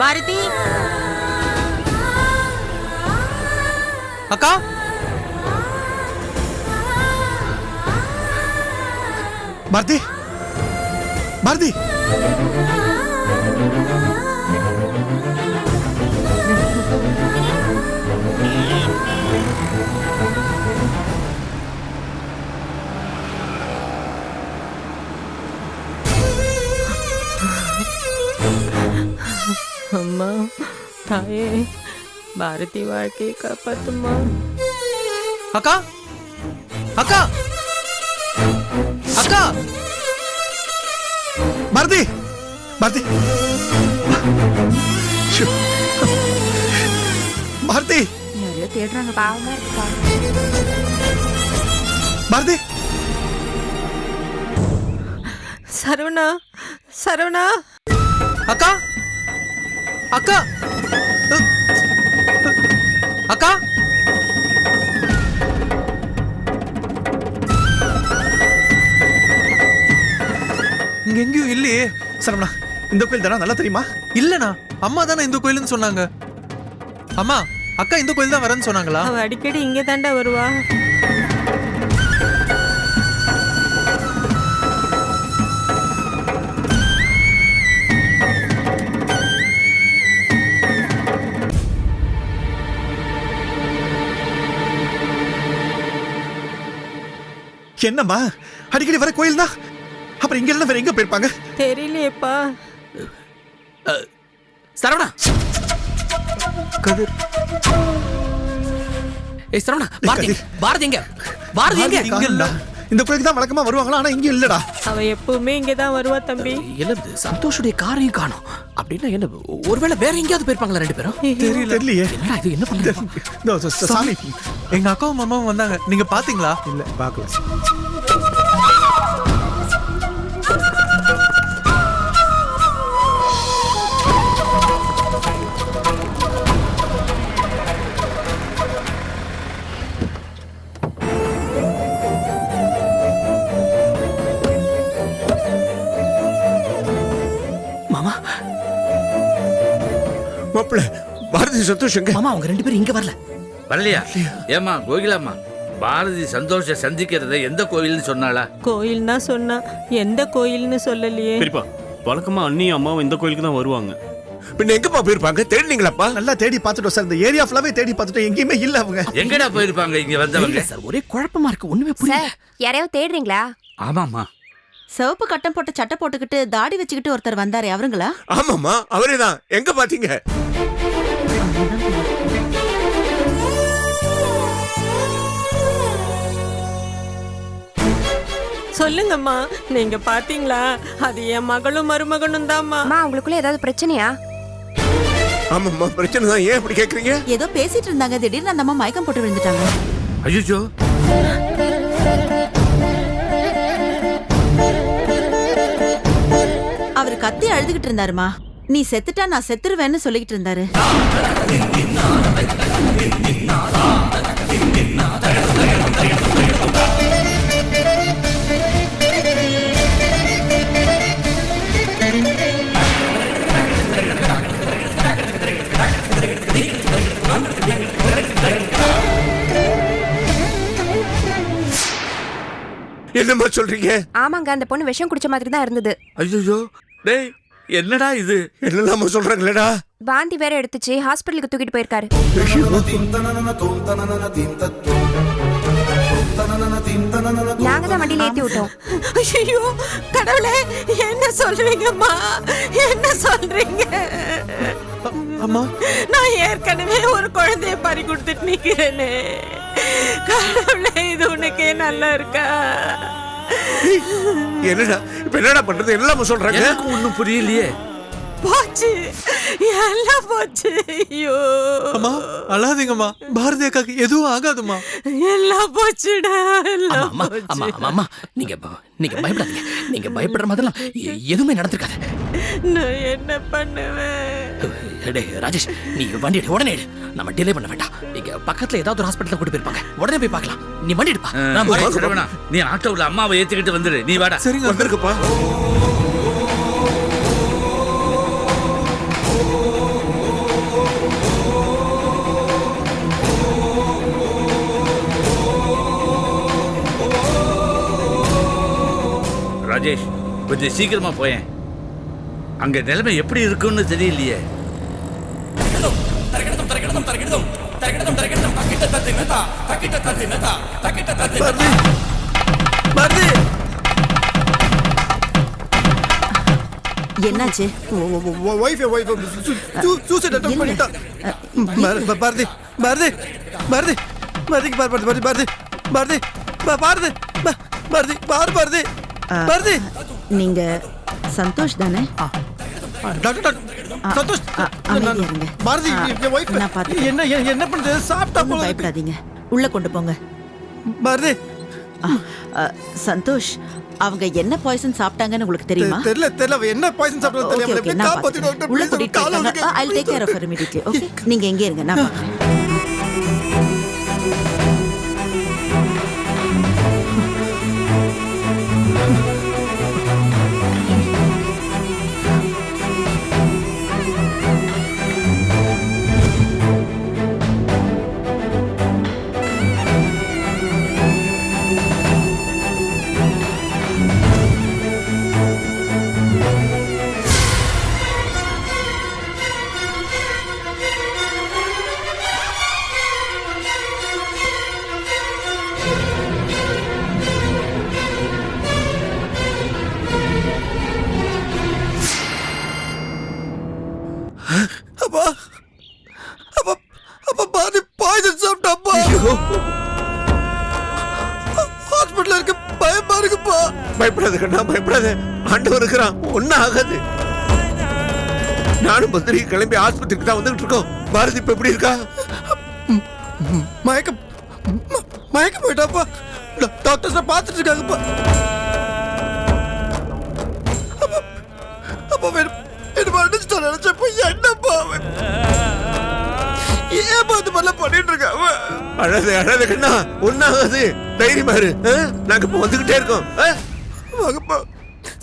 பாரதி அக்கா பாரதி பாரதி அம்மா தாயே பாரதி வாழ்க்கையை காப்பாத்துமா அக்கா அக்கா அக்கா பாரதி பாரதி. பாரதி யாரையோ தேடுறாங்க பாவமா இருக்கா பாரதி சரவணா சரவணா அக்கா அக்கா! அக்கா! இங்க எங்கேயும் இல்லையே. சரவணா இந்த கோயில் தானே? நல்லா தெரியுமா? இல்லண்ணா அம்மா தானே இந்த கோயிலுன்னு சொன்னாங்க. அம்மா அக்கா இந்த கோயில் தான் வரேன்னு சொன்னாங்களா? அவ அடிக்கடி இங்கே தாண்டா வருவா. என்னம்மா? அடிக்கடி வர கோயில் தான் அப்புறம் இங்க இல்லைன்னா வேற எங்க போயிருப்பாங்க? தெரியலையேப்பா. சரவணா! கதிர். ஏய் சரவணா பாரதி. பாரதி எங்க? பாரதி எங்க? இங்க இந்த கோயிலுக்கு தான் வழக்கமா வருவாங்களா? ஆனா இங்க இல்லடா. அவ எப்பவுமே இங்கே தான் வருவா தம்பி. இல்ல சந்தோஷுடைய காரையும் காணோம். அப்படின்னா என்ன ஒருவேளை வேற எங்கேயாவது போயிருப்பாங்களா ரெண்டு பேரும்? தெரியல. தெரியலையே என்னடா இது என்ன ச- சாமி எங்க அக்காவும் மாமாவும் வந்தாங்க. நீங்க பாத்தீங்களா? இல்ல பாக்கல. மாப்பிள்ள பாரதி சந்தோஷங்க. மாமா அவங்க ரெண்டு பேரும் இங்க வரல. வரலையா? ஏமா கோகிலாம்மா பாரதி சந்தோஷ சந்திக்கிறத எந்த கோயில்னு சொன்னாளா? கோயில் தான் சொன்னா எந்த கோயில்னு சொல்லலையே. பெரியப்பா வழக்கமா அண்ணியும் அம்மாவும் இந்த கோயிலுக்கு தான் வருவாங்க. பின்ன எங்கப்பா போயிருப்பாங்க? தேடினீங்களாப்பா? நல்லா தேடி பார்த்துட்டோம் சார். இந்த ஏரியா ஃபுல்லாவே தேடி பார்த்துட்டோம். எங்கேயுமே இல்ல அவங்க. எங்கடா போயிருப்பாங்க இங்க வந்தவங்க? சார் ஒரே குழப்பமா இருக்கு. ஒண்ணுமே புரியல. சார் யாரையோ தேடுறீங்களா? ஆமாமா சிவப்பு கட்டம் போட்ட சட்டை போட்டுக்கிட்டு தாடி வச்சுக்கிட்டு ஒருத்தர் வந்தாரு அவருங்களா? ஆமாம்மா அவரே தான் எங்க பாத்தீங்க? சொல்லுங்கம்மா நீங்க பாத்தீங்களா? அது என் மகளும் மருமகனும் தாம்மா. அம்மா உங்களுக்குள்ள ஏதாவது பிரச்சனையா? ஆமாம்மா பிரச்சனை தான் ஏன் இப்படி கேக்குறீங்க? ஏதோ பேசிட்டு இருந்தாங்க. திடீர்னு அந்த அம்மா மயக்கம் போட்டு விழுந்துட்டாங்க. ஐயோ அவர் கத்தி அழுதுகிட்டு இருந்தாருமா நீ செத்துட்டா நான் செத்துருவேன்னு சொல்லிக்கிட்டு இருந்தாரு. என்னம்மா சொல்றீங்க? ஆமாங்க அந்த பொண்ணு விஷம் குடிச்ச மாதிரி தான் இருந்தது. ஐயோ டேய் என்னடா இது? என்னெல்லாம சொல்றாங்களேடா வாந்தி வேற எடுத்துச்சு. ஹாஸ்பிட்டலுக்கு தூக்கிட்டு போயிருக்காரு. நாங்க தான் வண்டியில ஏத்தி விட்டோம். ஐயோ கடவுளே என்ன சொல்றீங்கம்மா? என்ன சொல்றீங்க? அம்மா. நான் ஏற்கனவே ஒரு குழந்தைய பறி கொடுத்துட்டு நிக்கிறேனே. கடவுளே இது உனக்கே நல்லா இருக்கா? என்னடா இப்ப என்னடா பண்றது? என்னெல்லாம சொல்றாங்க? எனக்கு ஒண்ணும் புரியலையே. போச்சு. எல்லாம் போச்சு. ஐயோ. அம்மா அழாதீங்கம்மா. பாரதி அக்காக்கு எதுவும் ஆகாதும்மா. எல்லாம் போச்சுடா எல்லாம் அம்மா போச்சு. அம்மா. நீங்க ப- நீங்க பயப்படாதீங்க. நீங்க பயப்படுற மாதிரிலாம் எ- எதுவுமே நடந்திருக்காது. நான் என்ன பண்ணுவேன்? டேய் ராஜேஷ் நீ வண்டி எடு உடனே எடு. நம்ம டிலே பண்ண வேண்டாம். இங்க பக்கத்துல ஏதாவது ஒரு ஹாஸ்பிட்டல் கூட்டி போயிருப்பாங்க. உடனே போய் பார்க்கலாம். நீ வண்டி எடுப்பா. நீ ஆட்டோவில் அம்மாவை ஏற்றிக்கிட்டு வந்துடு நீ வாடா. சரிங்க. வந்திருக்குப்பா. ராஜேஷ் கொஞ்சம் சீக்கிரமா போயேன். அங்க நிலைமை எப்படி இருக்குன்னு தெரியலையே என்னாச்சு ஒய்ஃப் ஒய்ஃப் சூசைட் அட்டம் பண்ணிட்டா பாரதி பாரதி பாரதி பாரதி பார் பாரதி பாரதி பாரதி பா- பாரதி பாரதி பார் பாரதி பாரதி நீங்க சந்தோஷ் தானே டாக்டர் டாக்டர் சந்தோஷ். பாரதி என். என்ன என்ன- என்ன பண்ணுது சாப்பிட்டா போல. பயப்படாதீங்க. உள்ள கொண்டு போங்க. பாரதி. சந்தோஷ் அவங்க என்ன பாய்சன் சாப்பிட்டாங்கன்னு உங்களுக்கு தெரியுமா? தெரியல தெரியல. என்ன பாய்சன் சாப்பிட்டா ஓகே தெரியல. எப்படி உள்ள கூட்டிட்டு. I take care of immediately okay நீங்க எங்கே இருங்க நான் பத்திரிக்கை கிளம்பி ஆஸ்பத்திரிக்கு தான் வந்துகிட்டு இருக்கோம். பாரதி இப்ப எப்படி இருக்கா? மயக்கம். மயக்கம் போயிட்டாப்பா. டாக்டர்ஸ் பார்த்துட்டு இருக்காங்கப்பா. அப்பா என்ன மன்னிச்சுட்டா நினைச்சப்ப என்னப்பா அவன்? ஏன் பார்த்து மாதிரிலாம் பண்ணிட்டு இருக்கா அவன்? அழாத அழாத கண்ணா. ஒன்னாகாது தைரியமா ஆ? நாங்க இப்ப வந்துகிட்டே இருக்கோம்? வாங்கப்பா.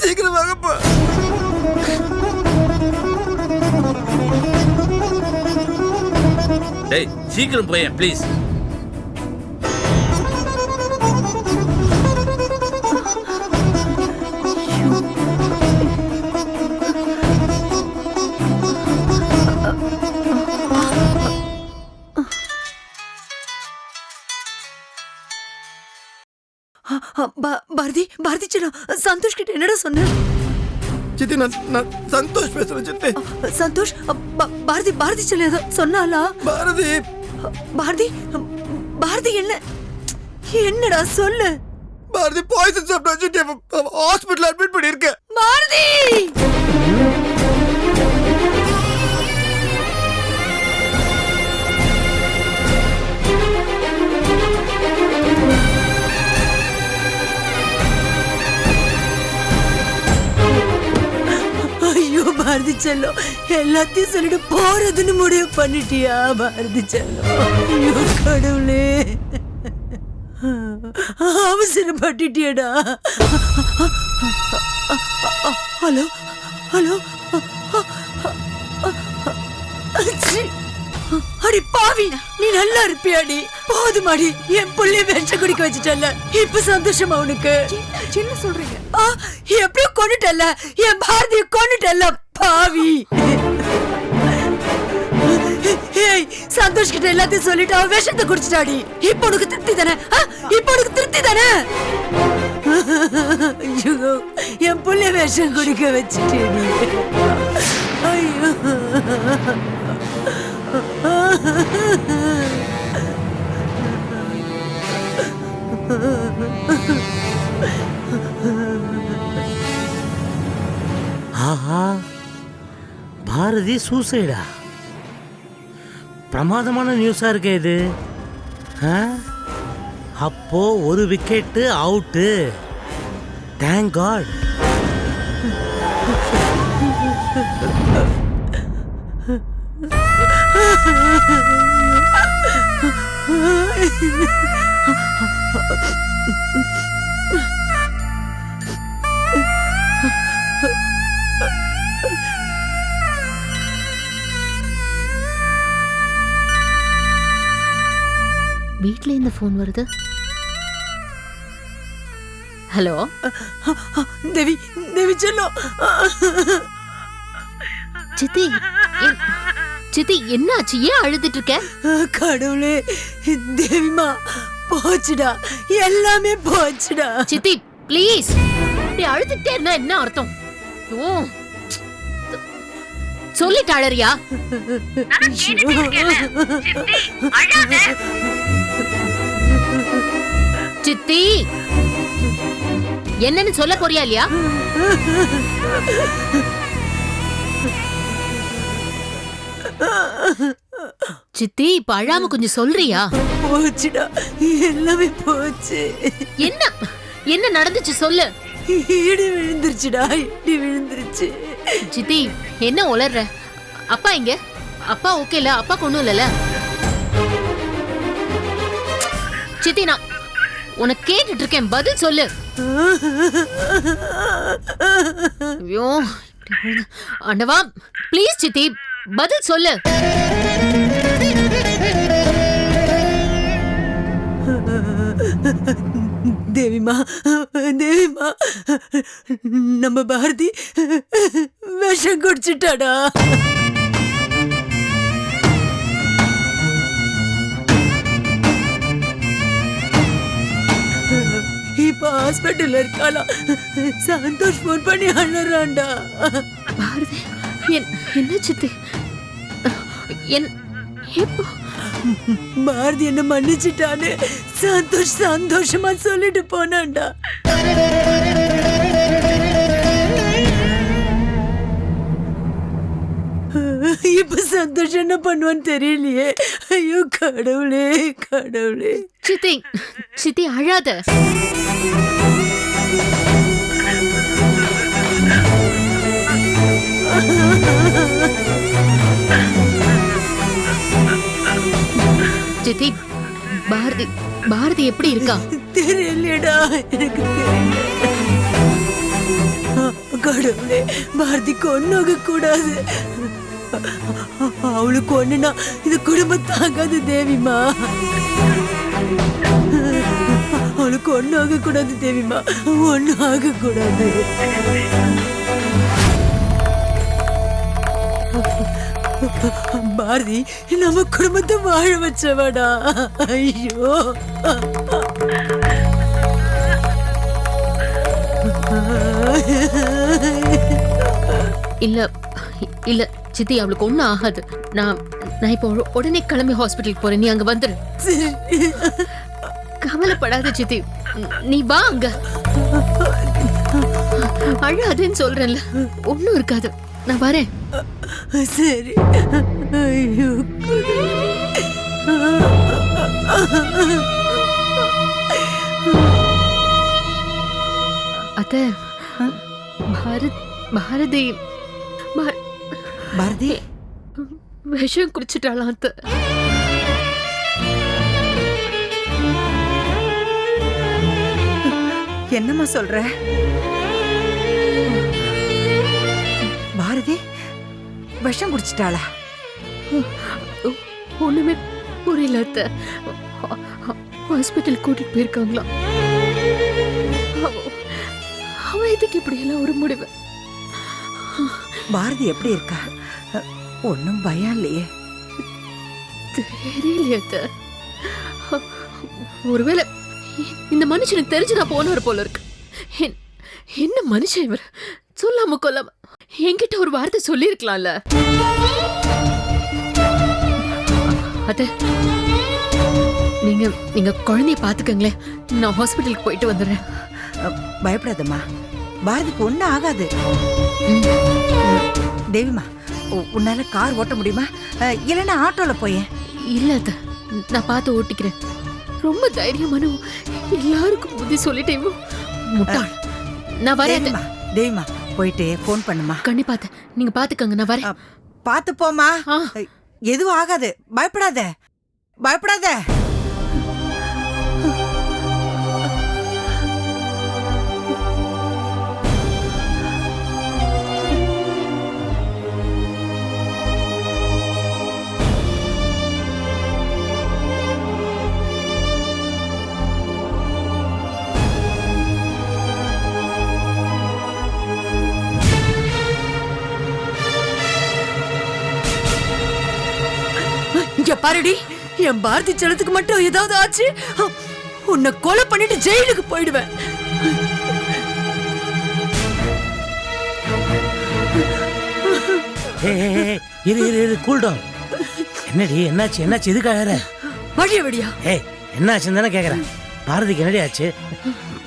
சீக்கிரம் வாங்கப்பா. டேய் சீக்கிரம் போயேன் ப்ளீஸ் பாரதி பாரதி செல்லம் சந்தோஷ் கிட்ட என்னடா சொன்ன? சித்தி நான் நான் சந்தோஷ் பேசுறேன் சித்தி. சந்தோஷ் பாரதி பாரதி செல்லம் ஏதோ சொன்னாலா பாரதி. பாரதி பாரதி என்ன? என்னடா சொல்லு? பாரதி பாய்சன் சாப்பிட்டா சித்தி ஹாஸ்பிட்டல் அட்மிட் பண்ணியிருக்கேன். பாரதி! பாரதி செல்லம் எல்லாத்தையும் சொல்லிட்டு போறதுன்னு முடிவு பண்ணிட்டியா பாரதி செல்லம் ஐயோ கடவுளே. அவசரப்பட்டுட்டியடா. Hello hello. அடி பாவி நீ நல்லா இருப்பியாடி போதுமாடி என் புள்ளைய விஷம் குடிக்க வச்சுட்டல இப்ப சந்தோஷமா உனக்கு? என்ன சொல்றீங்க. ஆ, எப்படியோ கொண்டுட்டல என் பாரதிய கொண்டுட்டல பாவி. சந்தோஷ் கிட்ட எல்லாத்தையும் சொல்லிட்டு அவன் விஷத்தை குடிச்சிட்டாடி. இப்ப உனக்கு திருப்தி தானே? ஆ, இப்ப உனக்கு திருப்தி தானே? ஐயோ என் புள்ளைய விஷம் குடிக்க வச்சுட்டேடி. ஐயோ. ஆஹா. பாரதி சூசைடா. பிரமாதமான நியூஸாக இருக்கே இது. அப்போ ஒரு விக்கெட்டு அவுட்டு தேங்க் காட் இந்த ஃபோன் வருது. ஹலோ? தேவி தேவி செல்லம் சித்தி என்- சித்தி என்னாச்சு? ஏன் அழுதுட்டு இருக்க? கடவுளே தேவிமா போச்சுடா. எல்லாமே போச்சுடா. சித்தி ப்ளீஸ் இப்படி அழுதுட்டே இருந்தா என்ன அர்த்தம்? ஐயோ. சொல்லிட்டு அழறியா சித்தி. என்னன்னு சொல்ல போறியா இல்லையா? சித்தி இப்ப அழாம கொஞ்சம் சொல்றியா? போச்சுடா. எல்லாமே போச்சு. என்ன? என்ன நடந்துச்சு சொல்லு. இடி விழுந்துருச்சுடா. இடி விழுந்துருச்சு. சித்தி என்ன உளர்ற? அப்பா இங்க அப்பா ஓகேல? அப்பா கொண்டு இல்லல சித்தி நான் உனக்கு கேட்டுட்டு இருக்கேன் பதில் சொல்லு. ஐயோ அண்டவா ப்ளீஸ் சித்தி பதில் சொல்லு. தேவிமா தேவிமா நம்ம பாரதி விஷம் குடிச்சிட்டாடா. ஹாஸ்பிட்டல்ல இருக்காளாம் சந்தோஷ் ஃபோன் பண்ணி அழுறான்டா. பாரதி என் என்ன சித்தி? பாரதி என்ன மன்னிச்சிட்டான்னு சந்தோஷ் சந்தோஷமா சொல்லிட்டு போனான்டா. இப்ப சந்தோஷம் என்ன பண்ணுவான்னு தெரியலையே. ஐயோ கடவுளே கடவுளே. சித்தி சித்தி அழாத. சித்தி பாரதி பாரதி எப்படி இருக்கா? தெரியலடா எனக்கு தெரியல. கடவுளே பாரதி கொண்டாக கூடாது அவளுக்கு ஒண்ணுனா இது குடும்பம் தாங்காது தேவிமா. அவளுக்கு ஒண்ணு ஆக கூடாது தேவிமா. ஒண்ணு ஆக கூடாது பாரதி நம்ம குடும்பத்தை வாழ வச்சவடா. ஐயோ. இல்ல இல்ல சித்தி அவளுக்கு ஒண்ணும் ஆகாது. நான் நான் இப்போ உட- உடனே கிளம்பி ஹாஸ்பிட்டலுக்கு போறேன். நீ அங்க வந்துரு. கவலைப்படாத சித்தி. நீ வா அங்க. அழாதேன்னு சொல்றேன்ல. ஒண்ணும் இருக்காது. நான் வரேன். சரி. ஐயோ. அத்த பாரத் பாரதி. பாரதி? விஷம் குடிச்சிட்டாளாம் அத்தை. என்னம்மா சொல்ற? விஷம் குடிச்சிட்டாளா? ஒண்ணுமே புரியல அத்தை. ஹாஸ்பிட்டல் கூட்டிட்டு போயிருக்காங்களாம் அவ- எதுக்கு இப்படி எல்லாம் ஒரு முடிவு? பாரதி எப்படி இருக்கா? ஒன்னும் பயம் இல்லையே. தெரியலையே அத்தை. ஒருவேளை இந்த மனுஷனுக்கு தெரிஞ்சுதான் போனவர் போல இருக்கு. என்- என்ன மனுஷன் இவர்? சொல்லாம கொல்லாம என்கிட்ட ஒரு வார்த்தை சொல்லியிருக்கலாம்ல. அத்தை நீங்க நீங்க குழந்தைய பாத்துக்கங்களேன். நான் ஹாஸ்பிட்டலுக்கு போயிட்டு வந்துடுறேன். பயப்படாதம்மா. பாரதிக்கு ஒன்னும் ஆகாது. தேவிமா உன்னால கார் ஓட்ட முடியுமா? இல்லைன்னா ஆட்டோல போயேன். இல்ல அத்தை நான் பார்த்து ஓட்டிக்கிறேன். ரொம்ப தைரியமான எல்லாருக்கும் புத்தி சொல்லிட்டேன் முட்டாள். நான் வரேன் தேவிமா போயிட்டு ஃபோன் பண்ணுமா? கண்டிப்பா அத்தை. நீங்க பாத்துக்கங்க நான் வரேன். பார்த்து போமா ஆ. எதுவும் ஆகாது. பயப்படாத. பயப்படாத. பாருடி. என் பாரதி செலத்துக்கு மட்டும் ஏதாவது ஆச்சு உன்னை கொலை பண்ணிட்டு ஜெயிலுக்கு போயிடுவேன். இரு இரு இரு கூல் டவுன் என்னடி என்னாச்சு என்னாச்சு எதுக்காக வழிய வழியா ஏய் என்னாச்சுன்னு தானே கேக்குறேன். பாரதிக்கு என்னடி ஆச்சு?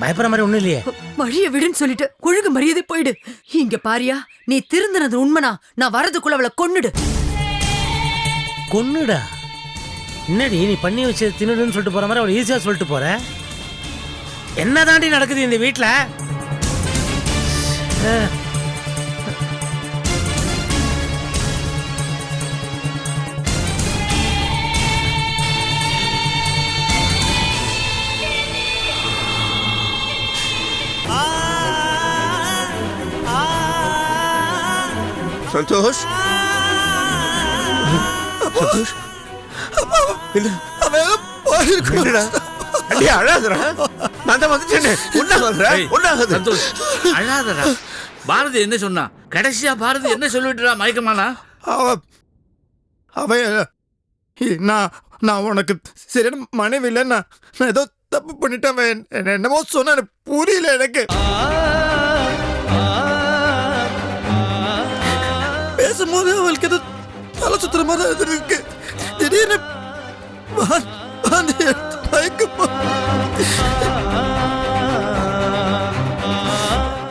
பயப்படுற மாதிரி ஒண்ணும் இல்லையே. வழிய விடுன்னு சொல்லிட்டு ஒழுங்கு மரியாதை போயிடு. இங்க பாரியா நீ திருந்தினது உண்மைனா நான் வரதுக்குள்ள அவளை கொன்னுடு. கொன்னுடா. என்னடி நீ பண்ணி வச்சு தின்னுடுன்னு சொல்லிட்டு போற மாதிரி அவர் ஈஸியா சொல்லிட்டு போற? என்ன தாண்டி நடக்குது இந்த வீட்டில் சந்தோஷ். சந்தோஷ் இல்ல அவன் என்னடா? அடி அழாதடா. நான் தான் வந்துட்டேனே. ஒன்னாகுதுடா ஏய், ஒன்னாகுது சந்தோஷ் அழாதடா. பாரதி என்ன சொன்னா? கடைசியா பாரதி என்ன சொல்லிட்டுறா மயக்கமானா? அவ அவன் நான் நான் உனக்கு சரியான மனைவி இல்லை நான் நான் ஏதோ தப்பு பண்ணிட்டேன் என்னமோ சொன்ன புரியல எனக்கு. பேசும்போது அவளுக்கு ஏதோ தலை சுத்துற மாதிரி தான் இருக்கு திடீர்னு வா- வாந்தி எடுத்து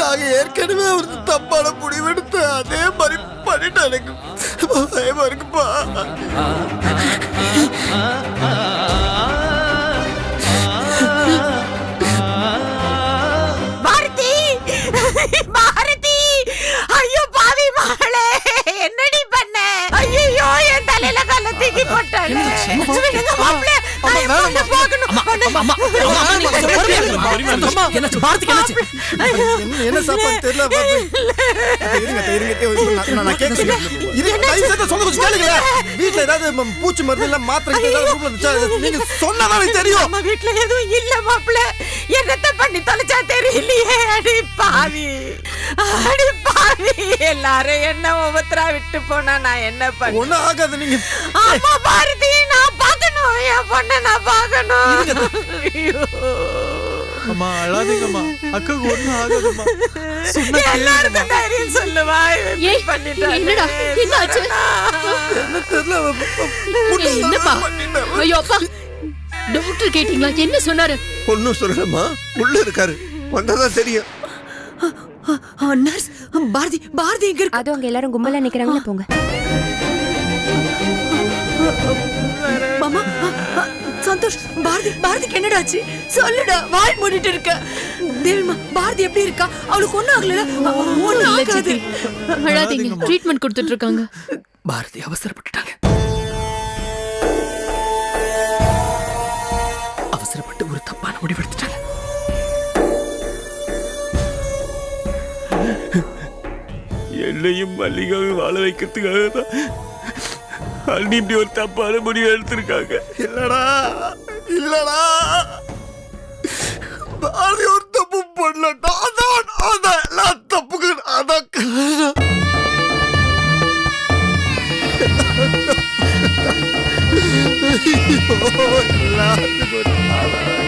நாங்க ஏற்கனவே ஒரு தப்பான முடிவெடுத்து அதே மாதிரி பண்ணிட்டு எனக்கு பயமா இருக்குப்பா. செய்து சொல்ல கொஞ்சம் கேளுங்க. வீட்ல ஏதாவது பூச்சி மருந்து இல்ல மாத்திரை நீங்க சொன்னாதான் தெரியும். வீட்ல எதுவும் இல்ல மாப்பிள்ள. என்னத்த பண்ணி தொலைச்சா தெரியலையே. அடி பாவி. அடி பாவி. எல்லாரும் என்ன உபத்திரா விட்டு போனா நான் என்ன பண்ண ஒண்ணும் ஆகாது நீங்க ஆமா பாரதி நான் பார்க்கணும். என் பொண்ணை நான் பார்க்கணும். ஐயோ. அம்மா அழாதீங்கம்மா. அக்காவுக்கு ஒண்ணும் ஆகாதும்மா. சொன்னா எல்லாருக்கும் தைரியம் சொல்லுவா. ஏய். என்னடா? என்னாச்சு? என்ன தெரியல என்னப்பா? ஐயோ அப்பா. டாக்டர் கேட்டீங்களா? என்ன சொன்னாரு? ஒன்னும் சொல்லலம்மா உள்ள இருக்காரு. வந்தாதான் தெரியும். நர்ஸ் பாரதி பாரதி எங்க இருக்கு? அதுவும் அங்க எல்லாரும் கும்பலா நிக்கிறாங்களே போங்க. மாமா சந்தோஷ் பாரதி பாரதிக்கு என்னடா ஆச்சு சொல்லுடா வாய் மூடிட்டு இருக்க. தேவிமா பாரதி எப்படி இருக்கா? அவளுக்கு ஒண்ணும் ஆகல ஒண்ணும் ஆகாது. அழாதீங்க ட்ரீட்மெண்ட் கொடுத்துட்டு இருக்காங்க. பாரதி அவசரப்பட்டுட்டாங்க. என்னையும் மல்லிகாவையும் வாழ வைக்கிறதுக்காக தான் அண்ணி இப்படி ஒரு தப்பான முடிவு எடுத்திருக்காங்க இல்லடா இல்லடா பாரதி ஒரு தப்பு பண்ணலடா அதான் அதான் எல்லா தப்புக்கு அதான் காரணம். ஐயோ, எல்லாத்துக்கும் ஒரு காரணம்.